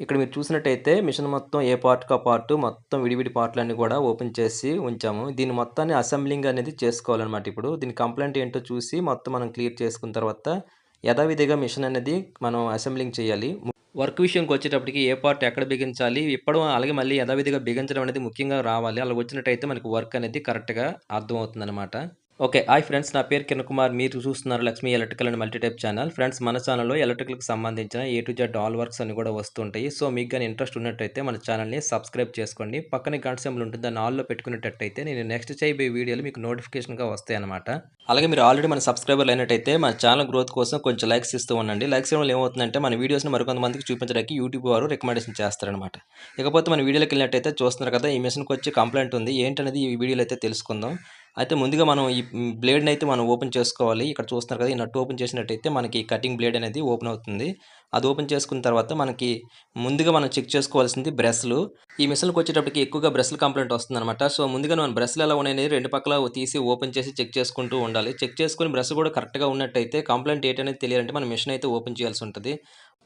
ఇక్కడ మీరు చూసినట్టయితే మిషన్ మొత్తం ఏ పార్ట్‌కి ఆ పార్ట్ మొత్తం విడివిడి పార్ట్‌లన్నీ కూడా ఓపెన్ చేసి ఉంచాము. దీన్ని మొత్తాన్ని అసెంబ్లింగ్ అనేది చేసుకోవాలనమాట ఇప్పుడు. దీని కంప్లైంట్ ఏంటో చూసి మొత్తం మనం క్లియర్ చేసుకున్న తర్వాత యథావిధిగా మిషన్ అనేది మనం అసెంబ్లింగ్ చేయాలి. వర్క్ విషయంకొచ్చేటప్పటికి ఏ పార్ట్ ఎక్కడ బిగించాలి, ఇప్పుడు అలాగే మళ్ళీ యథావిధిగా బిగించడం అనేది ముఖ్యంగా రావాలి. అలా వచ్చినట్టయితే మనకి వర్క్ అనేది కరెక్ట్‌గా అర్థమవుతుందనమాట. ఓకే. Hi friends. నా పేరు కిరణ్ కుమార్. మీరు చూస్తున్నారు Lakshmi electrical and multitype channel. Friends మన ఛానల్‌లో ఎలక్ట్రికల్‌కి సంబంధించిన A to Z all works అని కూడా వస్తుంటాయి. సో, మీకు కానీ ఇంట్రెస్ట్ ఉన్నట్టయితే మన ఛానల్‌ని సబ్స్క్రైబ్ చేసుకోండి. పక్కనే గంట సెంబులు ఉంటుంది. దాన్ని ఆల్‌లో పెట్టుకునేటట్టయితే నేను నెక్స్ట్ చేయబోయే వీడియోలు మీకు నోటిఫికేషన్‌గా వస్తాయన్నమాట. అలాగే మీరు ఆల్రెడీ మన సబ్స్క్రైబర్లు అయినట్టయితే మన ఛానల్ గ్రోత్ కోసం కొంచెం లైక్స్ ఇస్తూ ఉండండి. లైక్స్ ఇవ్వడం ఏమవుతుందంటే మన వీడియోస్‌ని మరికొంతమందికి చూపించడానికి యూట్యూబ్ వారు రికమెండేషన్ చేస్తారనమాట. ఇకపోతే మన వీడియోలోకెళ్ళినట్టయితే చూస్తున్నారు కదా! ఈ మిషన్కి వచ్చి కంప్లైంట్ ఉంది. ఏంటనేది ఈ వీడియోలో అయితే తెలుసుకుందాం. అయితే ముందుగా మనం ఈ బ్లేడ్‌ని అయితే మనం ఓపెన్ చేసుకోవాలి. ఇక్కడ చూస్తున్నారు కదా! ఈ నట్టు ఓపెన్ చేసినట్టయితే మనకి కటింగ్ బ్లేడ్ అనేది ఓపెన్ అవుతుంది. అది ఓపెన్ చేసుకున్న తర్వాత మనకి ముందుగా మనం చెక్ చేసుకోవాల్సింది బ్రష్‌లు. ఈ మిషన్‌కొచ్చేటప్పటికి ఎక్కువగా బ్రష్లు కంప్లైంట్ వస్తుంది అనమాట సో, ముందుగా మనం బ్రష్‌లు ఎలా ఉన్నాయనేది రెండు పక్కల తీసి ఓపెన్ చేసి చెక్ చేసుకుంటూ ఉండాలి. చెక్ చేసుకుని బ్రష్ కూడా కరెక్ట్‌గా ఉన్నట్టయితే కంప్లైంట్ ఏంటనేది తెలియాలంటే మనం మిషన్ అయితే ఓపెన్ చేయాల్సి ఉంటుంది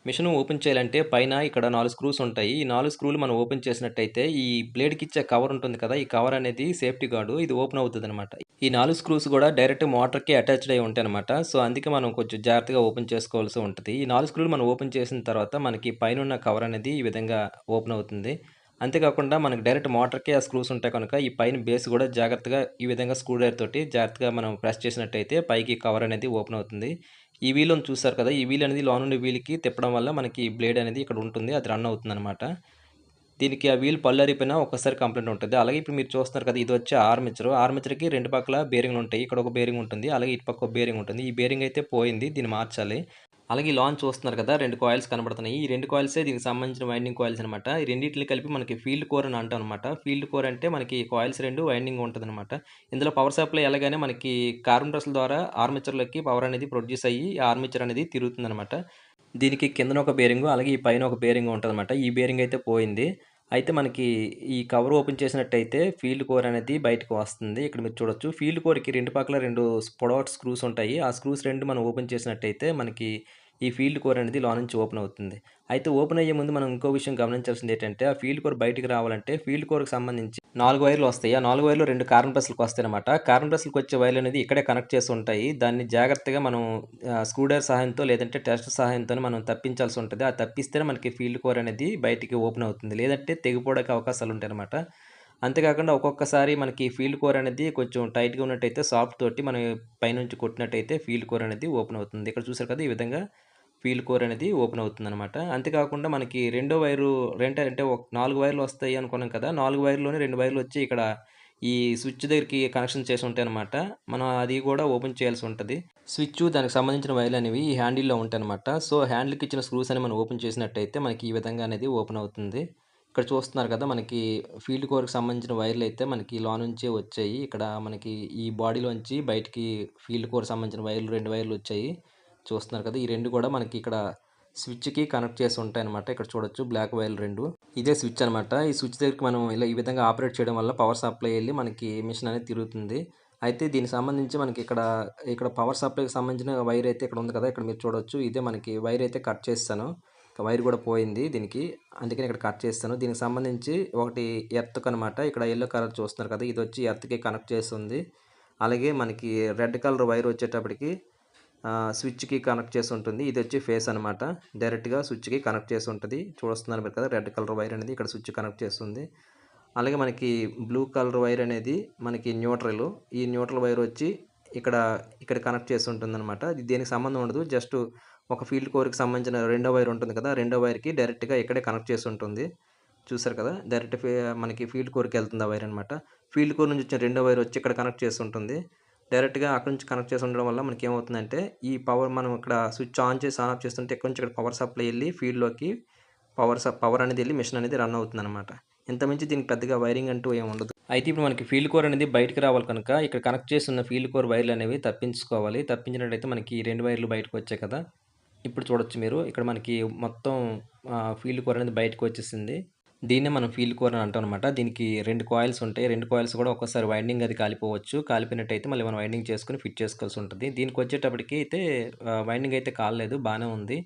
మిషన్ ఓపెన్ చేయాలంటే పైన ఇక్కడ నాలుగు స్క్రూస్ ఉంటాయి. ఈ నాలుగు స్క్రూలు మనం ఓపెన్ చేసినట్టయితే ఈ బ్లేడ్‌కిచ్చే కవర్ ఉంటుంది కదా! ఈ కవర్ అనేది సేఫ్టీ గార్డు ఇది ఓపెన్ అవుతదనమాట. ఈ నాలుగు స్క్రూస్ కూడా డైరెక్ట్ మోటార్‌కి అటాచ్డ్ అయి ఉంటాయి అనమాట సో, అందుకే మనం కొంచెం జాగ్రత్తగా ఓపెన్ చేసుకోవాల్సి ఉంటుంది ఈ నాలుగు స్క్రూలు మనం ఓపెన్ చేసిన తర్వాత మనకి పైనున్న కవర్ అనేది ఈ విధంగా ఓపెన్ అవుతుంది. అంతేకాకుండా మనకి డైరెక్ట్ మోటార్‌కే ఆ స్క్రూస్ ఉంటాయి కనుక ఈ పైన బేస్ కూడా జాగ్రత్తగా ఈ విధంగా స్క్రూ డ్రైవర్ తోటి జాగ్రత్తగా మనం ప్రెస్ చేసినట్టయితే పైకి కవర్ అనేది ఓపెన్ అవుతుంది. ఈ వీల్ అని చూసారు కదా! ఈ వీల్ అనేది లోనుండి వీల్‌కి తిప్పడం వల్ల మనకి బ్లేడ్ అనేది ఇక్కడ ఉంటుంది. అది రన్ అవుతుందనమాట. దీనికి ఆ వీల్ పళ్ళు ఒకసారి కంప్లైంట్ ఉంటుంది అలాగే ఇప్పుడు మీరు చూస్తున్నారు కదా! ఇది వచ్చి ఆర్మిచర్ ఆర్మిచర్కి రెండు పక్కల బేరింగ్‌లు ఉంటాయి. ఇక్కడ ఒక బేరింగ్ ఉంటుంది. అలాగే ఇటు పక్క ఒక బేరింగ్ ఉంటుంది. ఈ బేరింగ్ అయితే పోయింది. దీన్ని మార్చాలి. అలాగే లాంచ్ చూస్తున్నారు కదా! రెండు కాయిల్స్ కనబడుతున్నాయి. ఈ రెండు కాయిల్సే దీనికి సంబంధించిన వైండింగ్ కాయిల్స్ అనమాట. ఈ రెండింటిని కలిపి మనకి ఫీల్డ్ కోర్ అని అంటాం అనమాట. ఫీల్డ్ కోర్ అంటే మనకి కాయిల్స్ రెండు వైండింగ్ ఉంటదనమాట. ఇందులో పవర్ సప్లై ఎలాగానే మనకి కార్బన్ బ్రష్‌ల ద్వారా ఆర్మేచర్‌లోకి పవర్ అనేది ప్రొడ్యూస్ అయ్యి ఆర్మిచర్ అనేది తిరుగుతుందనమాట. దీనికి కిందన ఒక బేరింగు అలాగే ఈ పైన ఒక బేరింగ్ అనమాట ఈ బేరింగ్ అయితే పోయింది. అయితే మనకి ఈ కవర్ ఓపెన్ చేసినట్టయితే ఫీల్డ్ కోర్ అనేది బయటకు వస్తుంది. ఇక్కడ మీరు చూడొచ్చు. ఫీల్డ్ కోర్‌కి రెండు పక్కల రెండు పొడవాటి స్క్రూస్ ఉంటాయి. ఆ స్క్రూస్ రెండు మనం ఓపెన్ చేసినట్టయితే మనకి ఈ ఫీల్డ్ కోర్ అనేది లో నుంచి ఓపెన్ అవుతుంది. అయితే ఓపెన్ అయ్యే ముందు మనం ఇంకో విషయం గమనించాల్సింది ఏంటంటే ఆ ఫీల్డ్ కోర్ బయటికి రావాలంటే ఫీల్డ్ కోర్‌కి సంబంధించి నాలుగు వైర్‌లు వస్తాయి. ఆ నాలుగు వైర్‌లు 2 కార్బన్ బ్రష్‌లకి వస్తాయనమాట. కార్న్ బ్రష్‌లకి వచ్చే వైర్‌లు అనేది ఇక్కడే కనెక్ట్ చేసి ఉంటాయి. దాన్ని జాగ్రత్తగా మనం ఆహ్, సహాయంతో లేదంటే టెస్ట్ సహాయంతో మనం తప్పించాల్సి ఉంటుంది ఆ తప్పిస్తేనే మనకి ఫీల్డ్ కోర్ అనేది బయటికి ఓపెన్ అవుతుంది. లేదంటే తెగిపోవడానికి అవకాశాలు ఉంటాయనమాట. అంతేకాకుండా ఒక్కొక్కసారి మనకి ఫీల్డ్ కోర్ అనేది కొంచెం టైట్‌గా ఉన్నట్టయితే సాఫ్ట్ తోటి మనం పైనుంచి కొట్టినట్టయితే ఫీల్డ్ కోర్ అనేది ఓపెన్ అవుతుంది. ఇక్కడ చూసారు కదా! ఈ విధంగా ఫీల్డ్ కోర్ అనేది ఓపెన్ అవుతుందనమాట. అంతేకాకుండా మనకి రెండో వైరు రెంట అంటే ఒక 4 వైర్‌లు వస్తాయి అనుకున్నాం కదా! నాలుగు వైర్‌లోనే రెండు వైర్‌లు వచ్చి ఇక్కడ ఈ స్విచ్ దగ్గరికి కనెక్షన్ చేసి ఉంటాయనమాట. మనం అది కూడా ఓపెన్ చేయాల్సి ఉంటుంది స్విచ్ దానికి సంబంధించిన వైర్‌లు అనేవి ఈ హ్యాండిల్‌లో ఉంటాయి అనమాట సో, హ్యాండిల్‌కి ఇచ్చిన స్క్రూస్ అని మనం ఓపెన్ చేసినట్టయితే మనకి ఈ విధంగా అనేది ఓపెన్ అవుతుంది. ఇక్కడ చూస్తున్నారు కదా! మనకి ఫీల్డ్ కోర్‌కి సంబంధించిన వైర్‌లు అయితే మనకి లోనుంచే వచ్చాయి. ఇక్కడ మనకి ఈ బాడీలోంచి బయటికి ఫీల్డ్ కోర్ సంబంధించిన వైర్‌లు రెండు వైర్‌లు వచ్చాయి. చూస్తున్నారు కదా! ఈ రెండు కూడా మనకి ఇక్కడ స్విచ్‌కి కనెక్ట్ చేసి ఉంటాయనమాట. ఇక్కడ చూడొచ్చు బ్లాక్ వైర్ రెండు ఇదే స్విచ్ అనమాట. ఈ స్విచ్ దగ్గరికి మనం ఇలా ఈ విధంగా ఆపరేట్ చేయడం వల్ల పవర్ సప్లై వెళ్ళి మనకి మిషన్ అనేది తిరుగుతుంది. అయితే దీనికి సంబంధించి మనకి ఇక్కడ, ఇక్కడ పవర్ సప్లైకి సంబంధించిన వైర్ అయితే ఇక్కడ ఉంది కదా! ఇక్కడ మీరు చూడొచ్చు. ఇదే మనకి వైర్ అయితే కట్ చేస్తాను వైర్ కూడా పోయింది దీనికి. అందుకని ఇక్కడ కట్ చేస్తాను దీనికి సంబంధించి ఒకటి ఎర్త్‌కి అనమాట. ఇక్కడ యెల్లో కలర్ చూస్తున్నారు కదా! ఇది వచ్చి ఎర్త్‌కి కనెక్ట్ చేసి ఉంది. అలాగే మనకి రెడ్ కలర్ వైర్ వచ్చేటప్పటికి స్విచ్‌కి కనెక్ట్ చేసి ఉంటుంది. ఇది వచ్చి ఫేస్ అనమాట. డైరెక్ట్‌గా స్విచ్‌కి కనెక్ట్ చేసి ఉంటుంది చూస్తున్నారు మీరు కదా! రెడ్ కలర్ వైర్ అనేది ఇక్కడ స్విచ్ కనెక్ట్ చేస్తుంది అలాగే మనకి బ్లూ కలర్ వైర్ అనేది మనకి న్యూట్రల్. ఈ న్యూట్రల్ వైర్ వచ్చి ఇక్కడ, ఇక్కడ కనెక్ట్ చేసి ఉంటుందన్నమాట ఇది దేనికి సంబంధం ఉండదు. జస్ట్ ఒక ఫీల్డ్ కోర్‌కి సంబంధించిన రెండో వైర్ ఉంటుంది కదా! రెండో వైర్‌కి డైరెక్ట్‌గా ఇక్కడే కనెక్ట్ చేసి ఉంటుంది. చూసారు కదా! డైరెక్ట్ మనకి ఫీల్డ్ కోర్‌కి వెళ్తుంది ఆ వైర్ అనమాట. ఫీల్డ్ కోర్ నుంచి వచ్చిన రెండో వైర్ వచ్చి ఇక్కడ కనెక్ట్ చేసి ఉంటుంది. డైరెక్ట్‌గా అక్కడి నుంచి కనెక్ట్ చేసి ఉండడం వల్ల మనకి ఏమవుతుందంటే ఈ పవర్ మనం ఇక్కడ స్విచ్ ఆన్ చేసి ఆన్ ఆఫ్ చేస్తుంటే ఇక్కడి నుంచి ఇక్కడ పవర్ సప్లై వెళ్ళి ఫీల్డ్‌లోకి పవర్ సప్ పవర్ అనేది వెళ్ళి మిషన్ అనేది రన్ అవుతుందనమాట. ఇంతమించి దీనికి పెద్దగా వైరింగ్ అంటూ ఏమి ఉండదు. అయితే ఇప్పుడు మనకి ఫీల్డ్ కోర్ అనేది బయటకు రావాలి కనుక ఇక్కడ కనెక్ట్ చేసి ఉన్న ఫీల్డ్ కోర్ వైర్‌లు అనేవి తప్పించుకోవాలి. తప్పించినట్టయితే మనకి రెండు వైర్‌లు బయటకు వచ్చాయి కదా! ఇప్పుడు చూడొచ్చు మీరు. ఇక్కడ మనకి మొత్తం ఫీల్డ్ కోర్ అనేది బయటకు వచ్చేసింది. దీన్నే మనం ఫీల్డ్ కూర అని అంటాం అనమాట. దీనికి రెండు కాయిల్స్ ఉంటాయి. రెండు కాయిల్స్ కూడా ఒకసారి వైండింగ్ అది కాలిపోవచ్చు. కాలిపోయినట్టయితే మళ్ళీ మనం వైండింగ్ చేసుకుని ఫిట్ చేసుకోవాల్సి ఉంటుంది దీనికి వచ్చేటప్పటికి అయితే వైండింగ్ అయితే కాలేదు బాగానే ఉంది.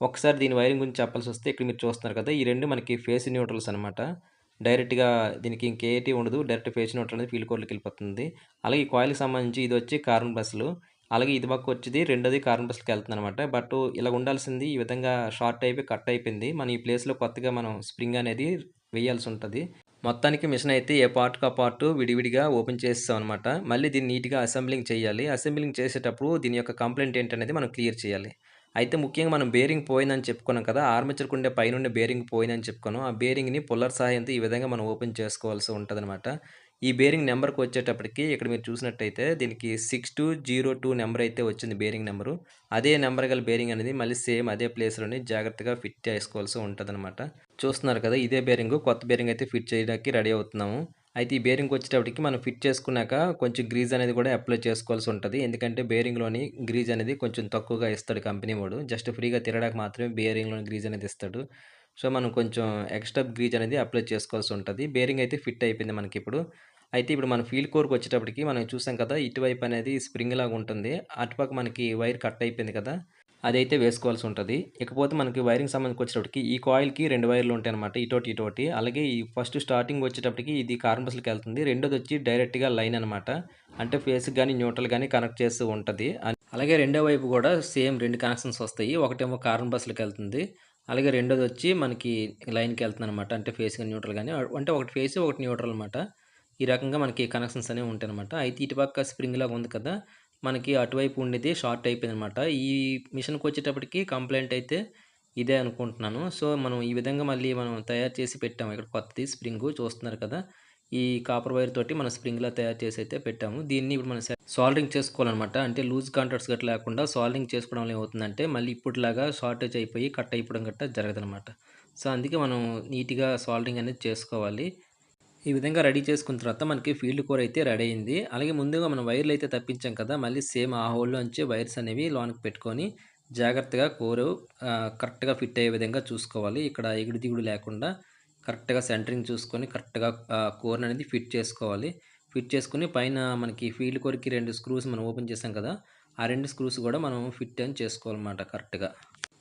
ఒకసారి దీని వైరింగ్ గురించి చెప్పాల్సి వస్తే ఇక్కడ మీరు చూస్తున్నారు కదా ఈ రెండు మనకి ఫేస్ న్యూట్రల్స్ అనమాట డైరెక్ట్గా దీనికి ఇంకేటి ఉండదు డైరెక్ట్ ఫేస్ న్యూట్రల్ అనేది ఫీల్డ్ కోర్లోకి వెళ్ళిపోతుంది అలాగే ఈ కాయిల్కి సంబంధించి ఇది వచ్చి కార్బన్ బస్సులు అలాగే ఇది పక్క వచ్చేది రెండోది కార్బన్ బస్సులకి వెళ్తుంది అనమాట బట్ ఇలా ఉండాల్సింది ఈ విధంగా షార్ట్ అయిపోయి కట్ అయిపోయింది. మన ఈ ప్లేస్లో కొత్తగా మనం స్ప్రింగ్ అనేది వేయాల్సి ఉంటుంది. మొత్తానికి మిషన్ అయితే ఏ పార్ట్కి ఆ పార్ట్ విడివిడిగా ఓపెన్ చేస్తాం అనమాట మళ్ళీ దీన్ని నీట్గా అసెంబ్లింగ్ చేయాలి. అసెంబ్లింగ్ చేసేటప్పుడు దీని యొక్క కంప్లైంట్ ఏంటనేది మనం క్లియర్ చేయాలి. అయితే ముఖ్యంగా మనం బేరింగ్ పోయిందని చెప్పుకున్నాం కదా ఆర్మేచర్కి ఉండే పైనుండే బేరింగ్ పోయిందని చెప్పుకున్నాం. ఆ బేరింగ్ని పుల్లర్ సహాయంతో ఈ విధంగా మనం ఓపెన్ చేసుకోవాల్సి ఉంటుంది ఈ బేరింగ్ నెంబర్కి వచ్చేటప్పటికి ఇక్కడ మీరు చూసినట్టయితే దీనికి six two zero two number అయితే వచ్చింది బేరింగ్ నెంబరు. అదే నెంబర్ గల బేరింగ్ అనేది మళ్ళీ సేమ్ అదే ప్లేస్లోని జాగ్రత్తగా ఫిట్ చేసుకోవాల్సి ఉంటుందన్నమాట. చూస్తున్నారు కదా ఇదే బేరింగ్ కొత్త బేరింగ్ అయితే ఫిట్ చేయడానికి రెడీ అవుతున్నాము. అయితే ఈ బేరింగ్ వచ్చేటప్పటికి మనం ఫిట్ చేసుకున్నాక కొంచెం గ్రీజ్ అనేది కూడా అప్లై చేసుకోవాల్సి ఉంటుంది. ఎందుకంటే బేరింగ్లోని గ్రీజ్ అనేది కొంచెం తక్కువగా ఇస్తాడు కంపెనీ వాడు. జస్ట్ ఫ్రీగా తిరగడానికి మాత్రమే బేరింగ్లోని గ్రీజ్ అనేది ఇస్తాడు. సో మనం కొంచెం ఎక్స్ట్రా గ్రీజ్ అనేది అప్లై చేసుకోవాల్సి ఉంటుంది. బేరింగ్ అయితే ఫిట్ అయిపోయింది మనకి ఇప్పుడు అయితే ఇప్పుడు మన ఫీల్డ్ కోర్కి వచ్చేటప్పటికి మనం చూసాం కదా ఇటువైపు అనేది స్ప్రింగ్ లాగా ఉంటుంది. అటుపక్క మనకి వైర్ కట్ అయిపోయింది కదా అదైతే వేసుకోవాల్సి ఉంటుంది. ఇకపోతే మనకి వైరింగ్ సంబంధించి వచ్చేటప్పటికి ఈ కాయిల్కి రెండు వైర్లు ఉంటాయి అనమాట ఇటోటి ఇటోటి. అలాగే ఈ ఫస్ట్ స్టార్టింగ్ వచ్చేటప్పటికి ఇది కార్బన్ వెళ్తుంది. రెండోది వచ్చి డైరెక్ట్గా లైన్ అనమాట అంటే ఫేస్ కానీ న్యూట్రల్ కానీ కనెక్ట్ చేస్తూ ఉంటుంది. అలాగే రెండో వైపు కూడా సేమ్ రెండు కనెక్షన్స్ వస్తాయి. ఒకటేమో కార్బన్ బస్లకు వెళ్తుంది. అలాగే రెండోది వచ్చి మనకి లైన్కి వెళ్తుంది అనమాట అంటే ఫేస్ కానీ న్యూట్రల్ కానీ అంటే ఒకటి ఫేస్ ఒకటి న్యూట్రల్ అనమాట ఈ రకంగా మనకి కనెక్షన్స్ అనేవి ఉంటాయి అనమాట అయితే ఇటుపక్క స్ప్రింగ్ లాగా ఉంది కదా మనకి అటువైపు ఉండేది షార్ట్ అయిపోయింది అనమాట ఈ మిషన్కి వచ్చేటప్పటికి కంప్లైంట్ అయితే ఇదే అనుకుంటున్నాను. సో మనం ఈ విధంగా మళ్ళీ మనం తయారు చేసి పెట్టాము. ఇక్కడ కొత్తది స్ప్రింగ్ చూస్తున్నారు కదా ఈ కాపర్ వైర్ తోటి మనం స్ప్రింగ్లా తయారు చేసి అయితే పెట్టాము. దీన్ని ఇప్పుడు మనం సాల్డరింగ్ చేసుకోవాలన్నమాట. అంటే లూజ్ కాంట్రాక్ట్స్ గట్ట లేకుండా సాల్డరింగ్ చేసుకోవడం వల్ల ఏమవుతుందంటే మళ్ళీ ఇప్పటిలాగా షార్టేజ్ అయిపోయి కట్ అయిపోవడం గట్ట జరగదనమాట సో అందుకే మనం నీట్గా సాల్డరింగ్ అనేది చేసుకోవాలి. ఈ విధంగా రెడీ చేసుకున్న తర్వాత మనకి ఫీల్డ్ కోర్ అయితే రెడీ అయింది. అలాగే ముందుగా మనం వైర్లు అయితే తప్పించాం కదా మళ్ళీ సేమ్ ఆ హోల్లో నుంచి వైర్స్ అనేవి లోనికి పెట్టుకొని జాగ్రత్తగా కోరు కరెక్ట్గా ఫిట్ అయ్యే విధంగా చూసుకోవాలి. ఇక్కడ ఎగుడు దిగుడు లేకుండా కరెక్ట్గా సెంటరింగ్ చూసుకొని కరెక్ట్గా కోర్ అనేది ఫిట్ చేసుకోవాలి. ఫిట్ చేసుకుని పైన మనకి ఫీల్డ్ కోర్కి రెండు స్క్రూస్ మనం ఓపెన్ చేసాం కదా ఆ రెండు స్క్రూస్ కూడా మనం ఫిట్ అని చేసుకోవాలన్నమాట కరెక్ట్గా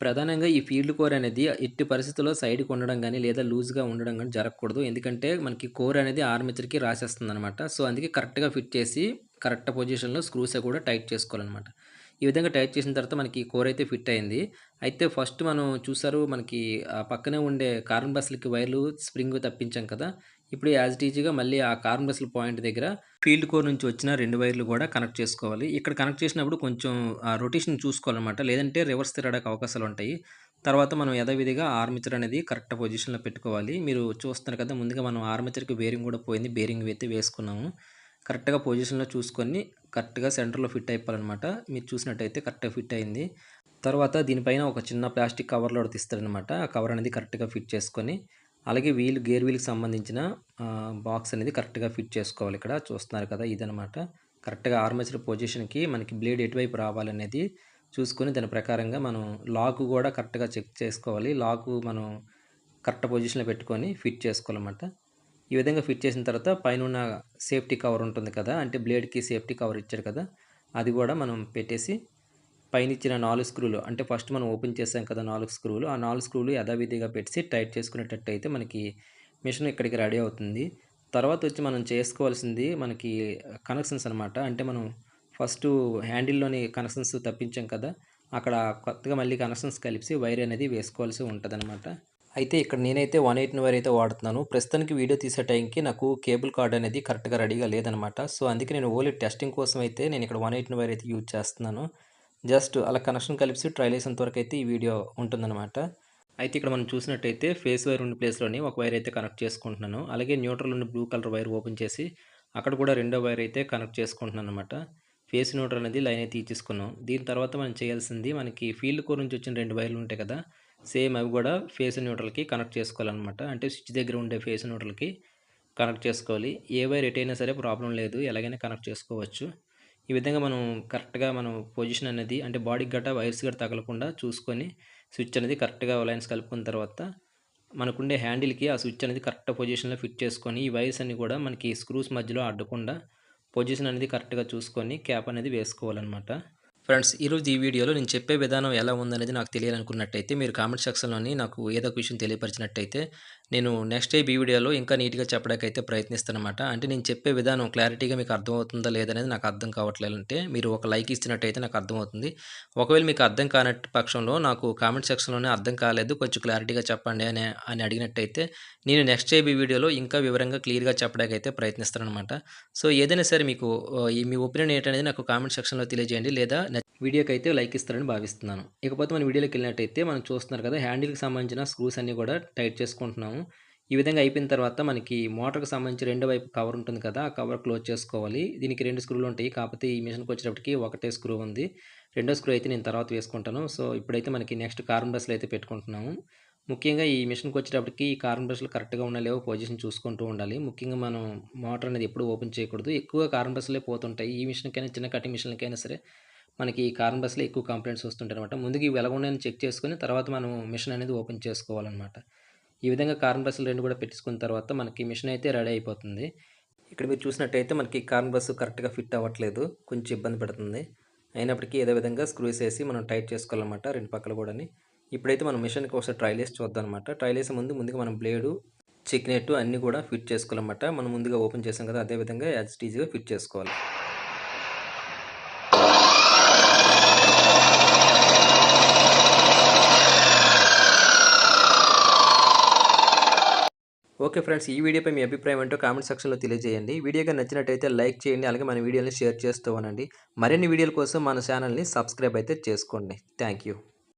ప్రధానంగా ఈ ఫీల్డ్ కోర్ అనేది ఎట్టి పరిస్థితుల్లో సైడ్కి ఉండడం కానీ లేదా లూజ్గా ఉండడం కానీ జరగకూడదు. ఎందుకంటే మనకి కోర్ అనేది ఆర్మిచర్కి రాసేస్తుంది అనమాట సో అందుకే కరెక్ట్గా ఫిట్ చేసి కరెక్ట్ పొజిషన్లో స్క్రూస్ కూడా టైట్ చేసుకోవాలన్నమాట. ఈ విధంగా టైట్ చేసిన తర్వాత మనకి కోర్ అయితే ఫిట్ అయింది. అయితే ఫస్ట్ మనం చూసారు మనకి ఆ పక్కనే ఉండే కార్బన్ బస్లకి వైర్లు స్ప్రింగ్ తప్పించాం కదా. ఇప్పుడు యాజ్ టీజీగా మళ్ళీ ఆ కార్ బస్ల పాయింట్ దగ్గర ఫీల్డ్ కోర్ నుంచి వచ్చిన రెండు వైర్లు కూడా కనెక్ట్ చేసుకోవాలి. ఇక్కడ కనెక్ట్ చేసినప్పుడు కొంచెం రొటేషన్ చూసుకోవాలన్నమాట. లేదంటే రివర్స్ తిరగడానికి అవకాశాలు ఉంటాయి. తర్వాత మనం యథావిధిగా ఆర్మిచర్ అనేది కరెక్ట్ పొజిషన్లో పెట్టుకోవాలి. మీరు చూస్తున్నారు కదా ముందుగా మనం ఆర్మిచర్కి బేరింగ్ కూడా పోయింది. బేరింగ్ అయితే వేసుకున్నాము. కరెక్ట్గా పొజిషన్లో చూసుకొని కరెక్ట్గా సెంటర్లో ఫిట్ అయిపోవాలన్నమాట. మీరు చూసినట్టయితే కరెక్ట్గా ఫిట్ అయింది. తర్వాత దీనిపైన ఒక చిన్న ప్లాస్టిక్ కవర్లో తీస్తారనమాట ఆ కవర్ అనేది కరెక్ట్గా ఫిట్ చేసుకొని అలాగే వీల్ గేర్ వీల్కి సంబంధించిన బాక్స్ అనేది కరెక్ట్గా ఫిట్ చేసుకోవాలి ఇక్కడ. చూస్తున్నారు కదా ఇదనమాట కరెక్ట్గా ఆర్మేచర్ పొజిషన్కి మనకి బ్లేడ్ ఎటువైపు రావాలనేది చూసుకొని దాని ప్రకారంగా మనం లాక్ కూడా కరెక్ట్గా చెక్ చేసుకోవాలి. లాకు మనం కరెక్ట్ పొజిషన్లో పెట్టుకొని ఫిట్ చేసుకోవాలన్నమాట. ఈ విధంగా ఫిట్ చేసిన తర్వాత పైన సేఫ్టీ కవర్ ఉంటుంది కదా అంటే బ్లేడ్కి సేఫ్టీ కవర్ ఇచ్చారు కదా అది కూడా మనం పెట్టేసి పైన ఇచ్చిన నాలుగు స్క్రూలు అంటే ఫస్ట్ మనం ఓపెన్ చేసాం కదా నాలుగు స్క్రూలు ఆ నాలుగు స్క్రూలు యథావిధిగా పెట్టి టైట్ చేసుకునేటట్టు అయితే మనకి మిషన్ ఇక్కడికి రెడీ అవుతుంది. తర్వాత వచ్చి మనం చేసుకోవాల్సింది మనకి కనెక్షన్స్ అనమాట అంటే మనం ఫస్ట్ హ్యాండిల్లోని కనెక్షన్స్ తప్పించాం కదా అక్కడ కొత్తగా మళ్ళీ కనెక్షన్స్ కలిపి వైర్ అనేది వేసుకోవాల్సి ఉంటుంది అయితే ఇక్కడ నేనైతే వన్ ఎయిట్ వైర్ అయితే వాడుతున్నాను. ప్రస్తుతానికి వీడియో తీసే టైంకి నాకు కేబుల్ కార్డ్ అనేది కరెక్ట్గా రెడీగా లేదనమాట సో అందుకే నేను ఓన్లీ టెస్టింగ్ కోసం అయితే నేను ఇక్కడ వన్ ఎయిట్ వైర్ అయితే యూజ్ చేస్తున్నాను. జస్ట్ అలా కనెక్షన్ కలిపి ట్రైల్ వేసేంత వరకు అయితే ఈ వీడియో ఉంటుందన్నమాట. అయితే ఇక్కడ మనం చూసినట్టయితే ఫేస్ వైర్ ఉన్న ప్లేస్లోని ఒక వైర్ అయితే కనెక్ట్ చేసుకుంటున్నాను. అలాగే న్యూట్రల్ ఉన్న బ్లూ కలర్ వైర్ ఓపెన్ చేసి అక్కడ కూడా రెండో వైర్ అయితే కనెక్ట్ చేసుకుంటున్నాను అనమాట ఫేస్ న్యూట్రల్ అనేది లైన్ అయితే తీసుకున్నాం దీని తర్వాత మనం చేయాల్సింది మనకి ఫీల్డ్ కోర్ నుంచి వచ్చిన రెండు వైర్లు ఉంటాయి కదా సేమ్ అవి కూడా ఫేస్ న్యూట్రల్కి కనెక్ట్ చేసుకోవాలన్నమాట. అంటే స్విచ్ దగ్గర ఉండే ఫేస్ న్యూట్రల్కి కనెక్ట్ చేసుకోవాలి. ఏ వైర్ ఎటైనా సరే ప్రాబ్లం లేదు ఎలాగైనా కనెక్ట్ చేసుకోవచ్చు. ఈ విధంగా మనం కరెక్ట్గా మనం పొజిషన్ అనేది అంటే బాడీకి గట్ట వైర్స్ గట్ట తగలకుండా చూసుకొని స్విచ్ అనేది కరెక్ట్గా లైన్స్ కలుపుకున్న తర్వాత మనకుండే హ్యాండిల్కి ఆ స్విచ్ అనేది కరెక్ట్ పొజిషన్లో ఫిట్ చేసుకొని ఈ వైర్స్ అన్ని కూడా మనకి స్క్రూస్ మధ్యలో అడ్డకుండా పొజిషన్ అనేది కరెక్ట్గా చూసుకొని క్యాప్ అనేది వేసుకోవాలన్నమాట. ఫ్రెండ్స్ ఈరోజు ఈ వీడియోలో నేను చెప్పే విధానం ఎలా ఉందనేది నాకు తెలియాలనుకున్నట్టయితే మీరు కామెంట్ సెక్షన్లోని నాకు ఏదో ఒక విషయం తెలియపరిచినట్టయితే నేను నెక్స్ట్ ఏ ఈ వీడియోలో ఇంకా నీట్గా చెప్పడానికైతే ప్రయత్నిస్తానమాట అంటే నేను చెప్పే విధానం క్లారిటీగా మీకు అర్థమవుతుందా లేదనేది నాకు అర్థం కావట్లేదు అంటే మీరు ఒక లైక్ ఇచ్చినట్టయితే నాకు అర్థమవుతుంది. ఒకవేళ మీకు అర్థం కానట్టు పక్షంలో నాకు కామెంట్ సెక్షన్లోనే అర్థం కాలేదు కొంచెం క్లారిటీగా చెప్పండి అని అని అడిగినట్టయితే నేను నెక్స్ట్ ఏబీ వీడియోలో ఇంకా వివరంగా క్లియర్గా చెప్పడానికి అయితే ప్రయత్నిస్తానమాట సో ఏదైనా సరే మీకు ఈ మీ ఒపీనియన్ ఏంటనేది నాకు కామెంట్ సెక్షన్లో తెలియజేయండి లేదా వీడియోకి అయితే లైక్ ఇస్తారని భావిస్తున్నాను. ఇకపోతే మన వీడియోలోకి వెళ్ళినట్టయితే మనం చూస్తున్నారు కదా హ్యాండిల్కి సంబంధించిన స్క్రూస్ అన్నీ కూడా టైట్ చేసుకుంటున్నాము. ఈ విధంగా అయిపోయిన తర్వాత మనకి మోటార్కి సంబంధించి రెండో వైపు కవర్ ఉంటుంది కదా ఆ కవర్ క్లోజ్ చేసుకోవాలి. దీనికి రెండు స్క్రూలు ఉంటాయి. కాకపోతే ఈ మిషన్కి వచ్చేటప్పటికి ఒకటే స్క్రూ ఉంది. రెండో స్క్రూ అయితే నేను తర్వాత వేసుకుంటాను. సో ఇప్పుడైతే మనకి నెక్స్ట్ కార్న్ బ్రష్లు అయితే పెట్టుకుంటున్నాము. ముఖ్యంగా ఈ మిషన్కి వచ్చేటప్పటికి ఈ కార్న్ బ్రష్లు కరెక్ట్గా ఉన్నా లేవో పొజిషన్ చూసుకుంటూ ఉండాలి. ముఖ్యంగా మనం మోటార్ అనేది ఎప్పుడు ఓపెన్ చేయకూడదు. ఎక్కువ కార్న్ బ్రష్లే పోతుంటాయి. ఈ మిషన్కైనా చిన్న కటింగ్ మిషన్లకైనా సరే మనకి ఈ కార్న్ బ్రష్లో ఎక్కువ కంప్లైంట్స్ వస్తుంటాయి అనమాట ముందుకు ఇవి ఎలా ఉన్నాయని చెక్ చేసుకుని తర్వాత మనం మిషన్ అనేది ఓపెన్ చేసుకోవాలన్నమాట. ఈ విధంగా కార్న్ బ్రష్లు రెండు కూడా పెట్టుకున్న తర్వాత మనకి మిషన్ అయితే రెడీ అయిపోతుంది. ఇక్కడ మీరు చూసినట్టయితే మనకి కార్న్ బ్రష్ కరెక్ట్గా ఫిట్ అవ్వట్లేదు కొంచెం ఇబ్బంది పడుతుంది. అయినప్పటికీ ఏదో విధంగా స్క్రూస్ వేసి మనం టైట్ చేసుకోవాలన్నమాట రెండు పక్కల కూడాని. ఇప్పుడైతే మనం మిషన్కి ఒకసారి ట్రైల్ వేసి చూద్దాం అనమాట ట్రైల్ వేసే ముందు ముందుగా మనం బ్లేడు చెక్ నెట్ అన్నీ కూడా ఫిట్ చేసుకోవాలన్నమాట. మనం ముందుగా ఓపెన్ చేసాం కదా అదే విధంగా యాజ్ ఈజీగా ఫిట్ చేసుకోవాలి. ఓకే ఫ్రెండ్స్ ఈ వీడియోపై మీ అభిప్రాయం ఏంటో కామెంట్ సెక్షన్లో తెలియజేయండి. వీడియోగా నచ్చినట్టయితే లైక్ చేయండి అలాగే మన వీడియోని షేర్ చేస్తూ ఉండండి మరిన్ని వీడియోల కోసం మన ఛానల్ని సబ్స్క్రైబ్ అయితే చేసుకోండి. Thank you.